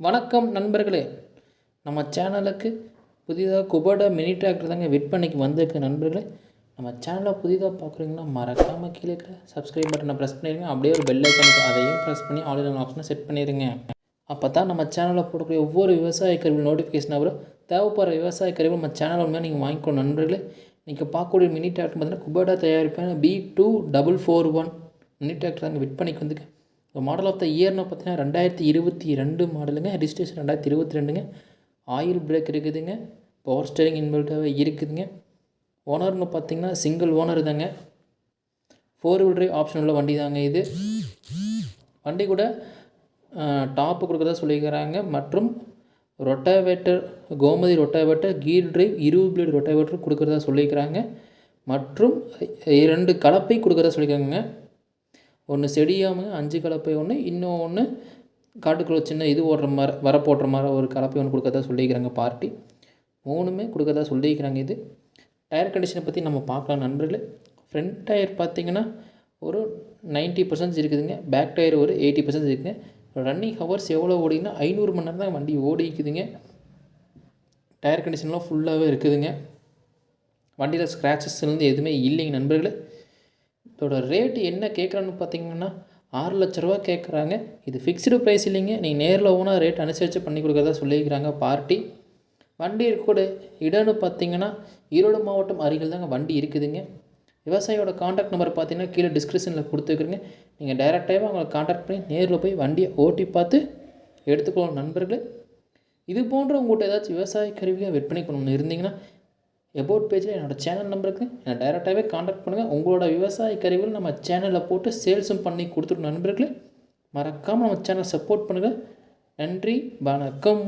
வணக்கம் நண்பர்களே. நம்ம சேனலுக்கு புதிதாக குபோடா மினி டிராக்டர் தாங்க விற்பனைக்கு வந்திருக்கு நண்பர்களே. நம்ம சேனலை புதிதாக பார்க்குறீங்கன்னா மறக்காமல் கீழே இருக்கிற சப்ஸ்கிரைப் பட்டனை ப்ரெஸ் பண்ணிடுங்க அப்படியே ஒரு பெல் ஐக்கனுக்கு அதையும் ப்ரெஸ் பண்ணி ஆன்லைன் ஆப்ஷனை செட் பண்ணிடுங்க அப்போ தான் நம்ம சேனலில் போடக்கூடிய ஒவ்வொரு விவசாய கருவி நோட்டிஃபிகேஷன் வரும். தேவைப்படுற விவசாய கருவி நம்ம சேனல் உண்மையாக நீங்கள் வாங்கிக்கணும் நண்பர்களே. நீங்கள் பார்க்கக்கூடிய மினி டிராக்டர் பார்த்தீங்கன்னா Kubota தயாரிப்பான B two double four one mini tractor தாங்க விற்பனைக்கு வந்துருக்கு. ஸோ மாடல் ஆஃப் த இயர்னு பார்த்தீங்கன்னா ரெண்டாயிரத்தி இருபத்தி ரெண்டு மாடலுங்க ரிஜிஸ்ட்ரேஷன் ரெண்டாயிரத்தி இருபத்தி ரெண்டுங்க. ஆயில் பிரேக் இருக்குதுங்க. பவர் ஸ்டேரிங் இன்பில்ட்டாகவே இருக்குதுங்க. ஓனர்னு பார்த்தீங்கன்னா சிங்கிள் ஓனர் தாங்க. ஃபோர் வீல் ட்ரைவ் ஆப்ஷன் உள்ள வண்டி தாங்க இது. வண்டி கூட டாப்பு கொடுக்குறதா சொல்லிக்கிறாங்க. மற்றும் rotavator Gomathi rotavator gear drive இருபது பிளேட் ரொட்டாவேட்டர் கொடுக்குறதா சொல்லியிருக்கிறாங்க மற்றும் இரண்டு கலப்பை கொடுக்குறதா சொல்லியிருக்காங்க ஒன்று செடியாமல் அஞ்சு கலப்பை ஒன்று இன்னும் ஒன்று காட்டுக்குள்ளே சின்ன இது ஓடுற மாதிரி வர போடுற மாதிரி ஒரு கலப்பை ஒன்று கொடுக்கறதா சொல்லியிருக்கிறாங்க பார்ட்டி. மூணுமே கொடுக்கறதா சொல்லியிருக்கிறாங்க இது. டயர் கண்டிஷனை பற்றி நம்ம பார்க்கலாம் நண்பர்களே. ஃப்ரண்ட் டயர் பார்த்திங்கன்னா ஒரு நைன்ட்டி பர்சன்ட் இருக்குதுங்க. பேக் டயர் ஒரு எயிட்டி பர்சன்ட் இருக்குதுங்க ரன்னிங் ஹவர்ஸ் எவ்வளோ ஓடிங்கன்னா ஐநூறு மணி நேரம் தான் வண்டி ஓடிக்குதுங்க. டயர் கண்டிஷன்லாம் ஃபுல்லாகவே இருக்குதுங்க. வண்டியில் ஸ்க்ராச்சஸ்லேருந்து எதுவுமே இல்லைங்க நண்பர்களே. இதோட ரேட்டு என்ன கேட்குறான்னு பார்த்தீங்கன்னா ஆறு லட்ச ரூபா கேட்குறாங்க இது ஃபிக்ஸ்டு ப்ரைஸ் இல்லைங்க. நீங்கள் நேரில் ஓனால் ரேட் அனுசரித்து பண்ணி கொடுக்குறதா சொல்லியிருக்கிறாங்க பார்ட்டி. வண்டி இருக்கக்கூட இடம்னு பார்த்தீங்கன்னா ஈரோடு மாவட்டம் அருகில் தாங்க வண்டி இருக்குதுங்க. விவசாயியோட காண்டாக்ட் நம்பர் பார்த்தீங்கன்னா கீழே டிஸ்கிரிப்ஷனில் கொடுத்துருக்குறேங்க. நீங்கள் டைரெக்டாகவே அவங்களை காண்டாக்ட் பண்ணி நேரில் போய் வண்டியை ஓட்டி பார்த்து எடுத்துக்கணும் நண்பர்களே. இது போன்ற உங்கள்கிட்ட ஏதாச்சும் விவசாய கருவியாக விற்பனை பண்ணணும்னு இருந்தீங்கன்னா எபோட் பேஜில் என்னோடய சேனல் நம்பருக்கு என்னை டைரெக்டாகவே காண்டாக்ட் பண்ணுங்கள் உங்களோட விவசாய கருவிகள் நம்ம சேனலில் போட்டு சேல்ஸும் பண்ணி கொடுத்துருக்கோம் நண்பர்களே மறக்காமல் நம்ம சேனலை சப்போர்ட் பண்ணுங்கள் நன்றி வணக்கம்.